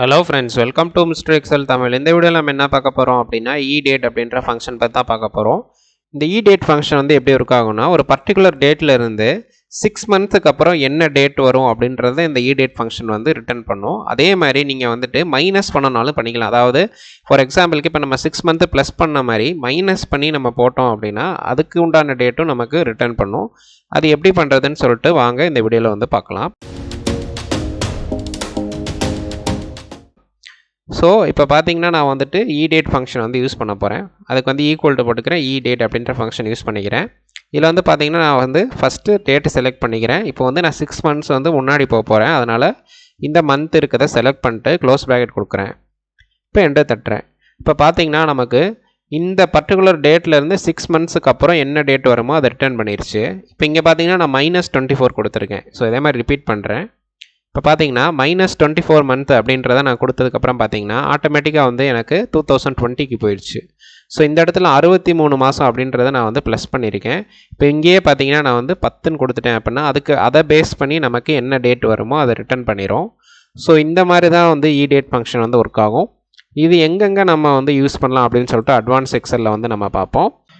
Hello friends welcome to mister Excel Tamil இந்த வீடியோவில் நம்ம என்ன பார்க்க போகிறோம் அப்படின்னா e இ டேட் அப்படின்ற ஃபங்க்ஷன் பற்றி தான் பார்க்க போகிறோம் இந்த இ டேட் ஃபங்க்ஷன் வந்து எப்படி இருக்காகும்னா ஒரு பர்டிகுலர் டேட்டில் இருந்து சிக்ஸ் மந்த்துக்கு அப்புறம் என்ன டேட் வரும் அப்படின்றத இந்த இ டேட் ஃபங்க்ஷன் வந்து ரிட்டர்ன் பண்ணும். அதே மாதிரி நீங்கள் வந்துட்டு மைனஸ் பண்ணனாலும் பண்ணிக்கலாம். அதாவது ஃபார் எக்ஸாம்பிளுக்கு இப்போ நம்ம சிக்ஸ் மந்த்து ப்ளஸ் பண்ண மாதிரி மைனஸ் பண்ணி நம்ம போட்டோம் அப்படின்னா அதுக்கு உண்டான டேட்டும் நமக்கு ரிட்டர்ன் பண்ணும். அது எப்படி பண்ணுறதுன்னு சொல்லிட்டு வாங்க இந்த வீடியோவில் வந்து பார்க்கலாம். ஸோ இப்போ பார்த்தீங்கன்னா நான் வந்துட்டு இ டேட் ஃபங்க்ஷன் வந்து யூஸ் பண்ண போகிறேன் அதுக்கு வந்து ஈக்குவல் டு போட்டுக்கிறேன் இ டேட் அப்படின்ற ஃபங்க்ஷன் யூஸ் பண்ணிக்கிறேன். இதில் வந்து பார்த்தீங்கன்னா நான் வந்து ஃபஸ்ட்டு டேட்டு செலக்ட் பண்ணிக்கிறேன். இப்போ வந்து நான் சிக்ஸ் மந்த்ஸ் வந்து முன்னாடி போக போகிறேன் அதனால் இந்த மந்த் இருக்கிறத செலக்ட் பண்ணிட்டு க்ளோஸ் ப்ராக்கெட் கொடுக்குறேன். இப்போ என்டர் தட்டுறேன். இப்போ பார்த்தீங்கன்னா நமக்கு இந்த பர்டிகுலர் டேட்லேருந்து சிக்ஸ் மந்த்ஸுக்கு அப்புறம் என்ன டேட் வருமோ அதை ரிட்டர்ன் பண்ணிருச்சு. இப்போ இங்கே பார்த்தீங்கன்னா நான் மைனஸ் டுவெண்ட்டி ஃபோர் கொடுத்துருக்கேன். ஸோ இதே மாதிரி ரிப்பீட் பண்ணுறேன் இப்போ பார்த்தீங்கன்னா மைனஸ் டுவெண்ட்டி ஃபோர் மந்த் அப்படின்றத நான் கொடுத்ததுக்கப்புறம் பார்த்தீங்கன்னா ஆட்டோமேட்டிக்காக வந்து எனக்கு டூ தௌசண்ட் டுவெண்ட்டிக்கு போயிடுச்சு. ஸோ இந்த இடத்துல அறுபத்தி மூணு மாதம் அப்படின்றத நான் வந்து ப்ளஸ் பண்ணியிருக்கேன். இப்போ இங்கேயே பார்த்தீங்கன்னா நான் வந்து பத்துன்னு கொடுத்துட்டேன் அப்படின்னா அதுக்கு அதை பேஸ் பண்ணி நமக்கு என்ன டேட் வருமோ அதை ரிட்டர்ன் பண்ணிடும் ஸோ இந்த மாதிரி தான் வந்து இ டேட் ஃபங்க்ஷன் வந்து ஒர்க் ஆகும். இது எங்கெங்கே நம்ம வந்து யூஸ் பண்ணலாம் அப்படின்னு சொல்லிட்டு அட்வான்ஸ் எக்ஸலில் வந்து நம்ம பார்ப்போம்.